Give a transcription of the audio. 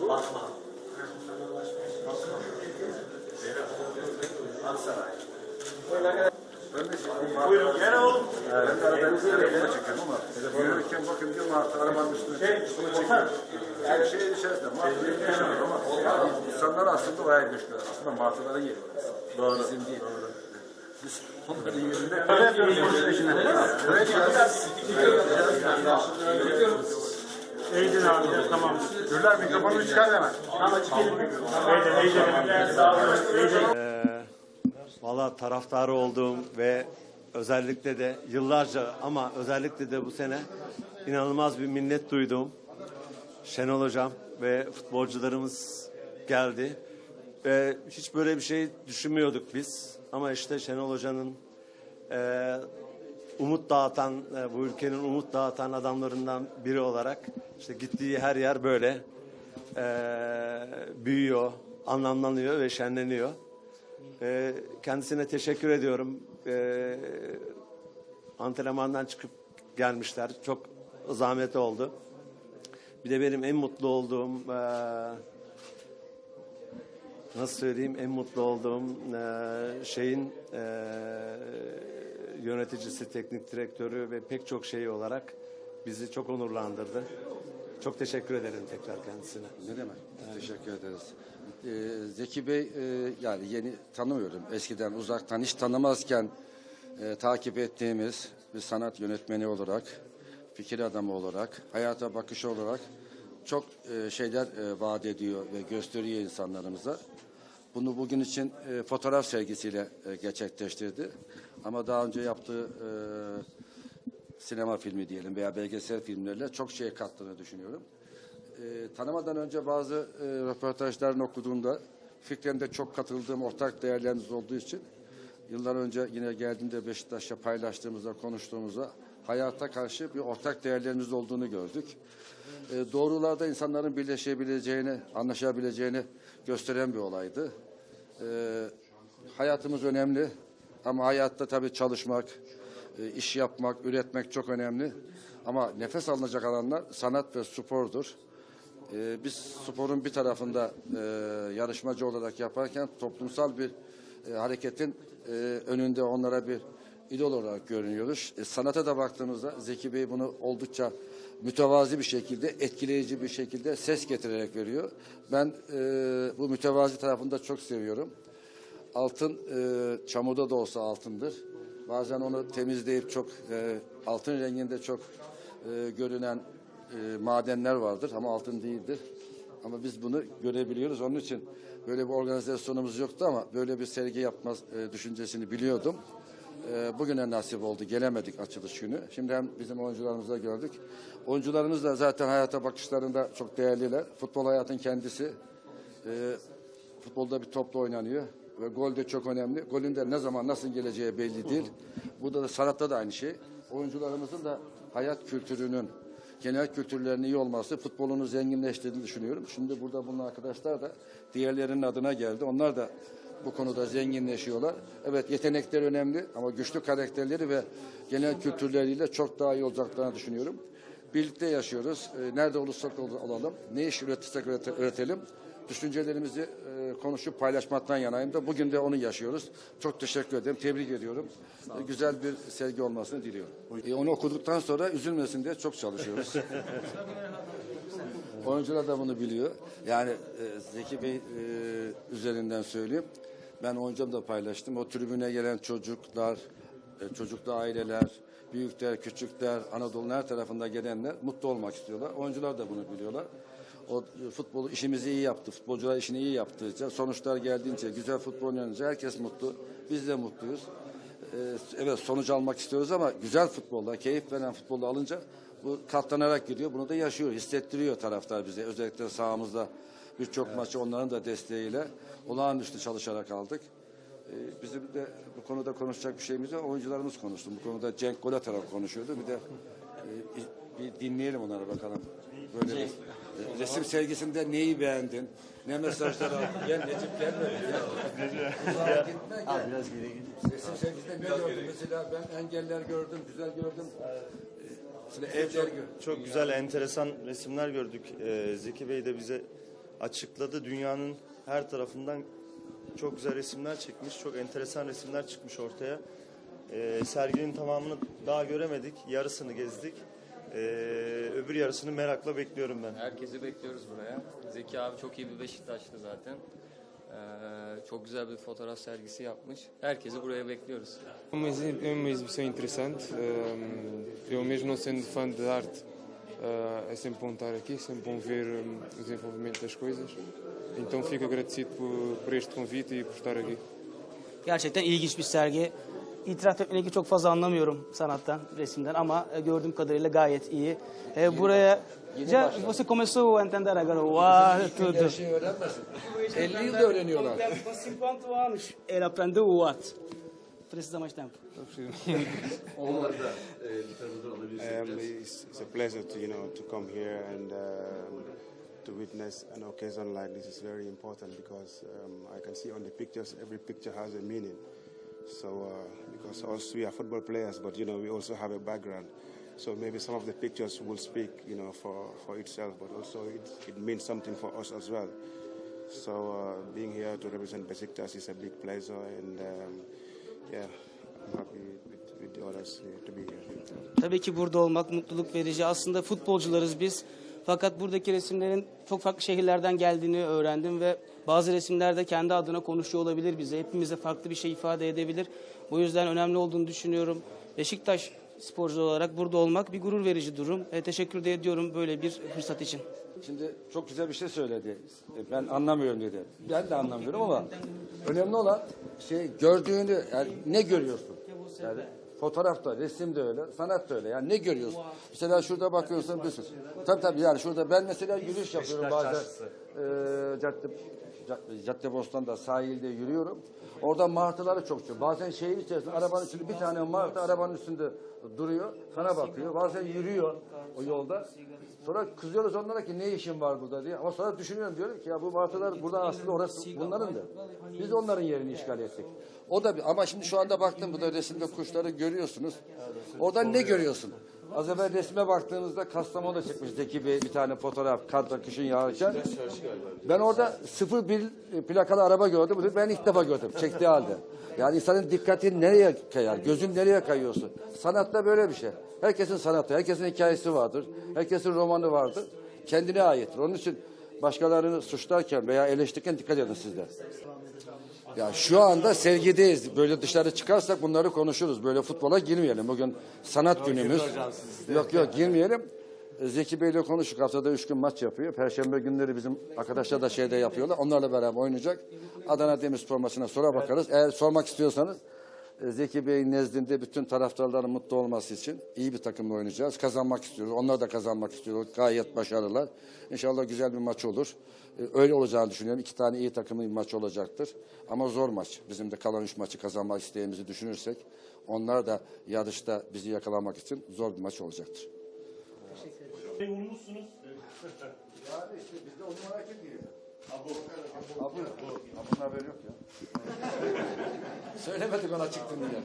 Basma. Aksaray. Buyurun. Gene oğlum. Ben de arada bir telefonu çekiyorum ama yürürken bakın bir martı arabanın üstüne bunu çekiyor. Şey, şeyin içerisinde martı yaşamıyor ama insanlar aslında o ayrı düşkün. Aslında yeri orası. Doğru. Bizim değil. Biz onların yerinde Eğdin abi tamam. Gürler mikrofonu çıkar hemen. Eğdin, eğdin. Sağ olun. Eğdin. Valla taraftarı olduğum ve özellikle de yıllarca ama özellikle de bu sene inanılmaz bir minnet duyduğum Şenol Hocam ve futbolcularımız geldi. Ve hiç böyle bir şey düşünmüyorduk biz. Ama işte Şenol Hoca'nın e, umut dağıtan, e, bu ülkenin umut dağıtan adamlarından biri olarak işte gittiği her yer böyle e, büyüyor, anlamlanıyor ve şenleniyor. E, kendisine teşekkür ediyorum. E, antrenmandan çıkıp gelmişler. Çok zahmet oldu. Bir de benim en mutlu olduğum e, nasıl söyleyeyim en mutlu olduğum e, şeyin e, yöneticisi, teknik direktörü ve pek çok şeyi olarak bizi çok onurlandırdı. Çok teşekkür ederim tekrar kendisine. Ne demek? Teşekkür ederiz. Ee, Zeki Bey e, yani yeni tanımıyorum. Eskiden uzaktan hiç tanımazken e, takip ettiğimiz bir sanat yönetmeni olarak, fikir adamı olarak, hayata bakışı olarak çok e, şeyler e, vaat ediyor ve gösteriyor insanlarımıza. Bunu bugün için e, fotoğraf sergisiyle e, gerçekleştirdi. Ama daha önce yaptığı e, sinema filmi diyelim veya belgesel filmlerle çok şey kattığını düşünüyorum. E, tanımadan önce bazı e, röportajlarını okuduğumda fikrimde çok katıldığım ortak değerlerimiz olduğu için yıllar önce yine geldiğimde Beşiktaş'ta paylaştığımızda konuştuğumuzda hayata karşı bir ortak değerlerimiz olduğunu gördük. E, doğrularda insanların birleşebileceğini, anlaşabileceğini gösteren bir olaydı. E, hayatımız önemli ama hayatta tabii çalışmak, e, iş yapmak, üretmek çok önemli. Ama nefes alınacak alanlar sanat ve spordur. E, biz sporun bir tarafında e, yarışmacı olarak yaparken toplumsal bir e, hareketin önünde onlara bir idol olarak görünüyoruz. Sanata da baktığımızda Zeki Bey bunu oldukça mütevazi bir şekilde, etkileyici bir şekilde ses getirerek veriyor. Ben e, bu mütevazi tarafını da çok seviyorum. Altın e, çamurda da olsa altındır. Bazen onu temizleyip çok e, altın renginde çok e, görünen e, madenler vardır ama altın değildir. Ama biz bunu görebiliyoruz. Onun için böyle bir organizasyonumuz yoktu ama böyle bir sergi yapma e, düşüncesini biliyordum. E, bugüne nasip oldu. Gelemedik açılış günü. Şimdi hem bizim oyuncularımızı da gördük. Oyuncularımız da zaten hayata bakışlarında çok değerliler. Futbol hayatın kendisi. E, futbolda bir topla oynanıyor ve gol de çok önemli. Golün de ne zaman nasıl geleceği belli değil. Burada da sanatta da aynı şey. Oyuncularımızın da hayat kültürünün genel kültürlerinin iyi olması futbolunu zenginleştirdiğini düşünüyorum. Şimdi burada bulunan arkadaşlar da diğerlerinin adına geldi. Onlar da bu konuda zenginleşiyorlar. Evet yetenekler önemli ama güçlü karakterleri ve genel kültürleriyle çok daha iyi olacaklarını düşünüyorum. Birlikte yaşıyoruz. Ee, Nerede olursak ol- olalım, ne iş üretirsek ürete- üretelim. Düşüncelerimizi e, konuşup paylaşmaktan yanayım da bugün de onu yaşıyoruz. Çok teşekkür ederim, tebrik ediyorum. E, Güzel bir sergi olmasını diliyorum. E, onu okuduktan sonra üzülmesin diye çok çalışıyoruz. Oyuncular da bunu biliyor. Yani e, Zeki Bey e, üzerinden söyleyeyim. Ben oyuncum da paylaştım. O tribüne gelen çocuklar, e, çocuklu aileler, büyükler, küçükler, Anadolu'nun her tarafında gelenler mutlu olmak istiyorlar. Oyuncular da bunu biliyorlar. O futbolu işimizi iyi yaptı. Futbolcular işini iyi yaptıkça, sonuçlar geldiğince, güzel futbol oynanınca herkes mutlu. Biz de mutluyuz. Ee, evet sonuç almak istiyoruz ama güzel futbolda, keyif veren futbolda alınca bu katlanarak gidiyor. Bunu da yaşıyor, hissettiriyor taraftar bize. Özellikle sahamızda birçok maçı onların da desteğiyle olağanüstü çalışarak aldık. Ee, bizim de bu konuda konuşacak bir şeyimiz var. Oyuncularımız konuştu. Bu konuda Cenk Gola taraf konuşuyordu. Bir de e, bir dinleyelim onları bakalım. Böyle bir, e, resim sergisinde neyi beğendin? Ne mesajlar aldın? Gel Necip gelme. Gel. Uzağa gitme gel. Biraz geri. Resim sergisinde ne gördün? Mesela ben engeller gördüm, güzel gördüm. Mesela evler gördüm. Çok güzel, enteresan resimler gördük. Ee, Zeki Bey de bize açıkladı. Dünyanın her tarafından çok güzel resimler çekmiş. Çok enteresan resimler çıkmış ortaya. Ee, serginin tamamını daha göremedik. Yarısını gezdik. Ee, öbür yarısını merakla bekliyorum ben. Herkesi bekliyoruz buraya. Zeki abi çok iyi bir Beşiktaşlı zaten. Ee, çok güzel bir fotoğraf sergisi yapmış. Herkesi buraya bekliyoruz. É uma exibição interessante. ehm, Eu mesmo não sendo fã de arte, eh, é sempre bom estar aqui, sempre bom ver hum, o desenvolvimento das coisas. Então fico agradecido por, por este convite e por estar aqui. Gerçekten ilginç bir sergi. İtiraf etmeliyim ki çok fazla anlamıyorum sanattan, resimden ama gördüğüm kadarıyla gayet iyi. E, buraya Já você começou a entender agora o ar, tudo. 50 yılda öğreniyorlar. Com 50 anos ele aprendeu o art. Precisa mais tempo. Um, it's, a pleasure to you know to come here and um, to witness an occasion like this is very important because um, I can see on the pictures every picture has a meaning. So uh, because also we are football players, but you know we also have a background. So maybe some of the pictures will speak you know for, for itself, but also it, it means something for us as well. So uh, being here to represent Besiktas is a big pleasure, and um, yeah, I'm happy with, with the others here to be here. Tabii ki burada olmak mutluluk verici. Aslında futbolcularız biz. Fakat buradaki resimlerin çok farklı şehirlerden geldiğini öğrendim ve bazı resimler de kendi adına konuşuyor olabilir bize. Hepimize farklı bir şey ifade edebilir. Bu yüzden önemli olduğunu düşünüyorum. Beşiktaş sporcu olarak burada olmak bir gurur verici durum. E, teşekkür de ediyorum böyle bir fırsat için. Şimdi çok güzel bir şey söyledi. E, Ben anlamıyorum dedi. Ben de anlamıyorum ama önemli olan şey gördüğünü yani ne görüyorsun? Yani fotoğrafta, resimde öyle, sanat da öyle. Yani ne görüyorsun? Mesela şurada bakıyorsun sürü. Tabii tabii yani şurada ben mesela yürüyüş yapıyorum bazen. Ee, cadde, cadde, Caddebostan'da sahilde yürüyorum. Orada martıları çok çok. Bazen şehir içerisinde arabanın üstünde bir tane martı arabanın üstünde duruyor. Sana bakıyor. Bazen yürüyor o yolda. Sonra kızıyoruz onlara ki ne işin var burada diye. Ama sonra düşünüyorum diyorum ki ya bu martılar burada aslında orası bunların da. Biz onların yerini işgal ettik. O da bir, ama şimdi şu anda baktım bu da resimde kuşları görüyorsunuz. Orada ne görüyorsun? Az evvel resme baktığınızda Kastamonu'da çekmiş Zeki Bey bir tane fotoğraf karda kışın yağarken. Ben orada 01 plakalı araba gördüm. Ben ilk defa gördüm çektiği halde. Yani insanın dikkati nereye kayar? Gözün nereye kayıyorsun? Sanatta böyle bir şey. Herkesin sanatı, herkesin hikayesi vardır. Herkesin romanı vardır. Kendine aittir. Onun için başkalarını suçlarken veya eleştirirken dikkat edin sizde. Ya şu anda sergideyiz. Böyle dışarı çıkarsak bunları konuşuruz. Böyle futbola girmeyelim. Bugün sanat günümüz. Yok yok girmeyelim. Zeki Bey'le konuştuk. Haftada üç gün maç yapıyor. Perşembe günleri bizim arkadaşlar da şeyde yapıyorlar. Onlarla beraber oynayacak. Adana Demirspor maçına sonra bakarız. Eğer sormak istiyorsanız e, Zeki Bey'in nezdinde bütün taraftarların mutlu olması için iyi bir takımla oynayacağız. Kazanmak istiyoruz. Onlar da kazanmak istiyorlar. Gayet başarılılar. İnşallah güzel bir maç olur. E, Öyle olacağını düşünüyorum. İki tane iyi takımın bir maç olacaktır. Ama zor maç. Bizim de kalan üç maçı kazanmak isteğimizi düşünürsek onlar da yarışta bizi yakalamak için zor bir maç olacaktır. Vurmuşsunuz. Yani işte bizde on numara kim giriyor? Abu. Abu. Abu'nun haberi yok ya. Söylemedik ona çıktın diye.